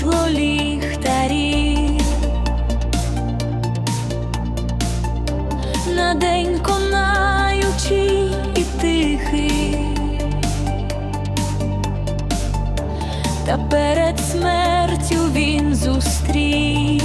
світло ліхтарів. На день конаючий і тихий, та перед смертю він зустрів.